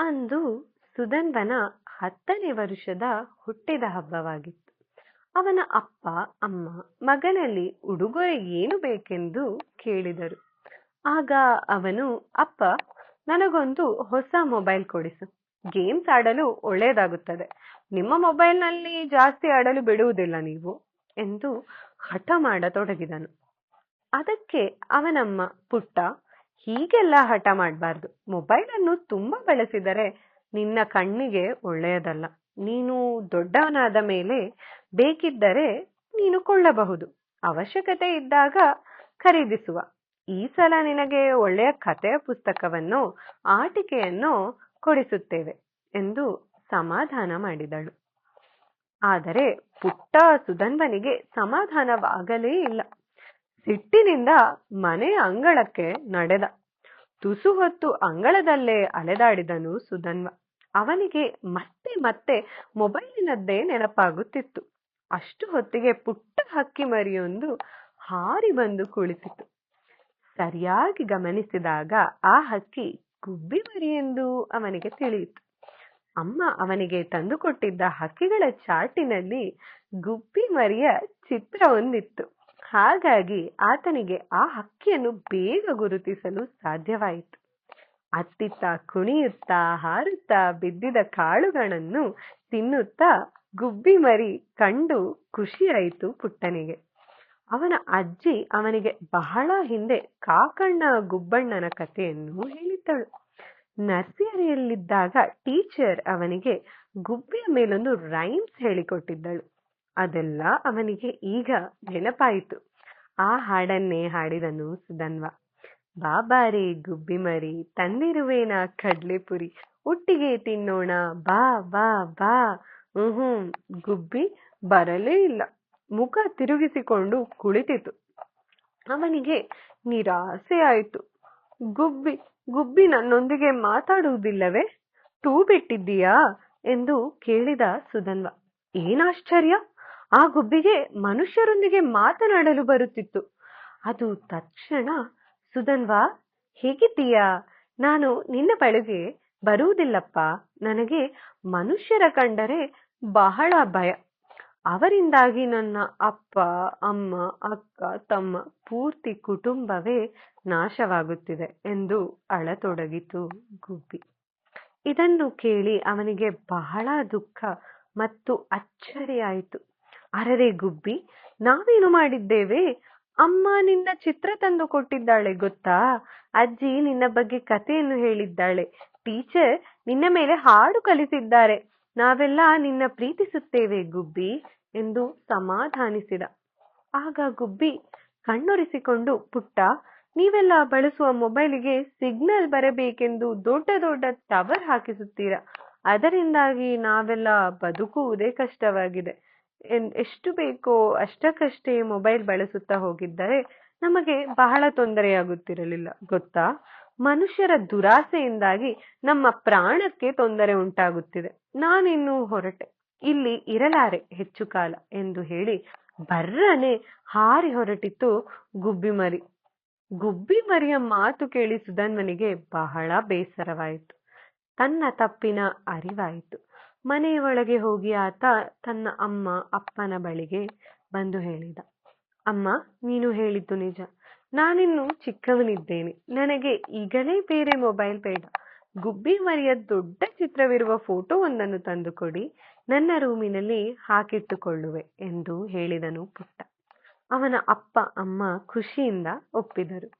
ಅಂದು ಸುಧನ್ವನ ಹತ್ತನೇ ವರುಷದ ಹುಟ್ಟಿದ ಹಬ್ಬವಾಗಿತ್ತು. ಅವನ ಅಪ್ಪ, ಅಮ್ಮ, ಮಗನಲ್ಲಿ ಉಡುಗೊರೆ ಏನು ಬೇಕೆಂದು ಕೇಳಿದರು. ಆಗ ಅವನು, ಅಪ್ಪ, ನನಗೊಂದು ಹೊಸ ಮೊಬೈಲ್ ಕೊಡಿಸು. ಗೇಮ್ಸ್ ಆಡಲು ಒಳ್ಳೆಯದಾಗುತ್ತದೆ. ನಿಮ್ಮ ಮೊಬೈಲ್ನಲ್ಲಿ ಜಾಸ್ತಿ ಆಡಲು ಬಿಡುವುದಿಲ್ಲ ನೀವು, ಎಂದು ಹಠ ಮಾಡತೊಡಗಿದನು. ಅದಕ್ಕೆ ಅವನಮ್ಮ ಪುಟ್ಟ ಹೀಗೆಲ್ಲ ಹಠ ಮಾಡಬಾರ್ದು. ಮೊಬೈಲ್ ಅನ್ನು ತುಂಬಾ ಬಳಸಿದರೆ ನಿನ್ನ ಕಣ್ಣಿಗೆ ಒಳ್ಳೆಯದಲ್ಲ. ನೀನು ದೊಡ್ಡವನಾದ ಮೇಲೆ ಬೇಕಿದ್ದರೆ ನೀನು ಕೊಳ್ಳಬಹುದು. ಅವಶ್ಯಕತೆ ಇದ್ದಾಗ ಖರೀದಿಸುವ. ಈ ಸಲ ನಿನಗೆ ಒಳ್ಳೆಯ ಕಥೆಯ ಪುಸ್ತಕವನ್ನು, ಆಟಿಕೆಯನ್ನು ಕೊಡಿಸುತ್ತೇವೆ ಎಂದು ಸಮಾಧಾನ ಮಾಡಿದಳು. ಆದರೆ ಪುಟ್ಟ ಸುಧನ್ವನಿಗೆ ಸಮಾಧಾನವಾಗಲೇ ಇಲ್ಲ. ಸಿಟ್ಟಿನಿಂದ ಮನೆಯ ಅಂಗಳಕ್ಕೆ ನಡೆದ. ತುಸು ಹೊತ್ತು ಅಂಗಳದಲ್ಲೇ ಅಲೆದಾಡಿದನು ಸುಧನ್ವ. ಅವನಿಗೆ ಮತ್ತೆ ಮತ್ತೆ ಮೊಬೈಲಿನದ್ದೇ ನೆನಪಾಗುತ್ತಿತ್ತು. ಅಷ್ಟು ಹೊತ್ತಿಗೆ ಪುಟ್ಟ ಹಕ್ಕಿ ಮರಿಯೊಂದು ಹಾರಿ ಬಂದು ಕುಳಿತಿತು ಸರಿಯಾಗಿ ಗಮನಿಸಿದಾಗ ಆ ಹಕ್ಕಿ ಗುಬ್ಬಿ ಮರಿ ಎಂದು ಅವನಿಗೆ ತಿಳಿಯಿತು. ಅಮ್ಮ ಅವನಿಗೆ ತಂದುಕೊಟ್ಟಿದ್ದ ಹಕ್ಕಿಗಳ ಚಾಟಿನಲ್ಲಿ ಗುಬ್ಬಿ ಮರಿಯ ಚಿತ್ರ ಒಂದಿತ್ತು. ಹಾಗಾಗಿ ಆತನಿಗೆ ಆ ಹಕ್ಕಿಯನ್ನು ಬೇಗ ಗುರುತಿಸಲು ಸಾಧ್ಯವಾಯಿತು. ಅತ್ತಿತ್ತ, ಕುಣಿಯುತ್ತಾ, ಹಾರುತ್ತಾ ಬಿದ್ದಿದ ಕಾಳುಗಳನ್ನು ತಿನ್ನುತ್ತಾ ಗುಬ್ಬಿ ಮರಿ ಕಂಡು ಖುಷಿಯಾಯಿತು ಪುಟ್ಟನಿಗೆ. ಅವನ ಅಜ್ಜಿ ಅವನಿಗೆ ಬಹಳ ಹಿಂದೆ ಕಾಕಣ್ಣ ಗುಬ್ಬಣ್ಣನ ಕಥೆಯನ್ನು ಹೇಳಿದ್ದಳು. ನರ್ಸರಿಯಲ್ಲಿದ್ದಾಗ ಟೀಚರ್ ಅವನಿಗೆ ಗುಬ್ಬಿಯ ಮೇಲೊಂದು ರೈಮ್ಸ್ ಹೇಳಿಕೊಟ್ಟಿದ್ದಳು. ಅದೆಲ್ಲ ಅವನಿಗೆ ಈಗ ನೆನಪಾಯಿತು. ಆ ಹಾಡನ್ನೇ ಹಾಡಿದನು ಸುಧನ್ವ. ಬಾಬಾರೆ ಗುಬ್ಬಿ ಮರಿ, ತಂದಿರುವೇನ ಕಡ್ಲೆಪುರಿ? ಒಟ್ಟಿಗೆ ತಿನ್ನೋಣ? ಬಾ ಬಾ ಬಾ. ಹ್ಮ್ ಗುಬ್ಬಿ ಬರಲೇ ಇಲ್ಲ. ಮುಖ ತಿರುಗಿಸಿಕೊಂಡು ಕುಳಿತಿತು. ಅವನಿಗೆ ನಿರಾಸೆ ಆಯಿತು. ಗುಬ್ಬಿ ಗುಬ್ಬಿ ನನ್ನೊಂದಿಗೆ ಮಾತಾಡುವುದಿಲ್ಲವೇ? ಟೂ ಬಿಟ್ಟಿದ್ದೀಯಾ ಎಂದು ಕೇಳಿದ ಸುಧನ್ವ. ಏನಾಶ್ಚರ್ಯ? ಆ ಗುಬ್ಬಿಗೆ ಮನುಷ್ಯರೊಂದಿಗೆ ಮಾತನಾಡಲು ಬರುತ್ತಿತ್ತು. ಅದು ತಕ್ಷಣ ಸುಧನ್ವಾ ಹೇಗಿದ್ದೀಯಾ? ನಾನು ನಿನ್ನ ಬಳಿಗೆ ಬರುವುದಿಲ್ಲಪ್ಪ. ನನಗೆ ಮನುಷ್ಯರ ಕಂಡರೆ ಬಹಳ ಭಯ. ಅವರಿಂದಾಗಿ ನನ್ನ ಅಪ್ಪ, ಅಮ್ಮ, ಅಕ್ಕ, ತಮ್ಮ ಪೂರ್ತಿ ಕುಟುಂಬವೇ ನಾಶವಾಗುತ್ತಿದೆ ಎಂದು ಅಳತೊಡಗಿತು ಗುಬ್ಬಿ. ಇದನ್ನು ಕೇಳಿ ಅವನಿಗೆ ಬಹಳ ದುಃಖ ಮತ್ತು ಅಚ್ಚರಿಯಾಯಿತು. ಅರರೆ ಗುಬ್ಬಿ, ನಾವೇನು ಮಾಡಿದ್ದೇವೆ? ಅಮ್ಮ ನಿನ್ನ ಚಿತ್ರ ತಂದು ಕೊಟ್ಟಿದ್ದಾಳೆ, ಗೊತ್ತಾ? ಅಜ್ಜಿ ನಿನ್ನ ಬಗ್ಗೆ ಕಥೆಯನ್ನು ಹೇಳಿದ್ದಾಳೆ. ಟೀಚರ್ ನಿನ್ನ ಮೇಲೆ ಹಾಡು ಕಲಿಸಿದ್ದಾರೆ. ನಾವೆಲ್ಲ ನಿನ್ನ ಪ್ರೀತಿಸುತ್ತೇವೆ ಗುಬ್ಬಿ ಎಂದು ಸಮಾಧಾನಿಸಿದ. ಆಗ ಗುಬ್ಬಿ ಕಣ್ಣೊರೆಸಿಕೊಂಡು, ಪುಟ್ಟ, ನೀವೆಲ್ಲ ಬಳಸುವ ಮೊಬೈಲಿಗೆ ಸಿಗ್ನಲ್ ಬರಬೇಕೆಂದು ದೊಡ್ಡ ದೊಡ್ಡ ಟವರ್ ಹಾಕಿಸುತ್ತೀರಾ? ಅದರಿಂದಾಗಿ ನಾವೆಲ್ಲ ಬದುಕುವುದೇ ಕಷ್ಟವಾಗಿದೆ. ಎಷ್ಟು ಬೇಕೋ ಅಷ್ಟಕ್ಕಷ್ಟೇ ಮೊಬೈಲ್ ಬಳಸುತ್ತಾ ಹೋಗಿದ್ದರೆ ನಮಗೆ ಬಹಳ ತೊಂದರೆಯಾಗುತ್ತಿರಲಿಲ್ಲ, ಗೊತ್ತಾ? ಮನುಷ್ಯರ ದುರಾಸೆಯಿಂದಾಗಿ ನಮ್ಮ ಪ್ರಾಣಕ್ಕೆ ತೊಂದರೆ ಉಂಟಾಗುತ್ತಿದೆ. ನಾನಿನ್ನು ಹೊರಟೆ. ಇಲ್ಲಿ ಇರಲಾರೆ ಹೆಚ್ಚು ಕಾಲ ಎಂದು ಹೇಳಿ ಬರ್ರನೆ ಹಾರಿ ಹೊರಟಿತು ಗುಬ್ಬಿ ಮರಿ. ಮಾತು ಕೇಳಿ ಸುಧನ್ವನಿಗೆ ಬಹಳ ಬೇಸರವಾಯಿತು. ತನ್ನ ತಪ್ಪಿನ ಅರಿವಾಯಿತು. ಮನೆಯ ಒಳಗೆ ಹೋಗಿ ಆತ ತನ್ನ ಅಮ್ಮ ಅಪ್ಪನ ಬಳಿಗೆ ಬಂದು ಹೇಳಿದ, ಅಮ್ಮ, ನೀನು ಹೇಳಿದ್ದು ನಿಜ. ನಾನಿನ್ನು ಚಿಕ್ಕವನಿದ್ದೇನೆ. ನನಗೆ ಈಗಲೇ ಬೇರೆ ಮೊಬೈಲ್ ಬೇಡ. ಗುಬ್ಬಿ ಮರಿಯ ದೊಡ್ಡ ಚಿತ್ರವಿರುವ ಫೋಟೋ ಒಂದನ್ನು ತಂದುಕೊಡಿ. ನನ್ನ ರೂಮಿನಲ್ಲಿ ಹಾಕಿಟ್ಟುಕೊಳ್ಳುವೆ ಎಂದು ಹೇಳಿದನು ಪುಟ್ಟ. ಅವನ ಅಪ್ಪ, ಅಮ್ಮ ಖುಷಿಯಿಂದ ಒಪ್ಪಿದರು.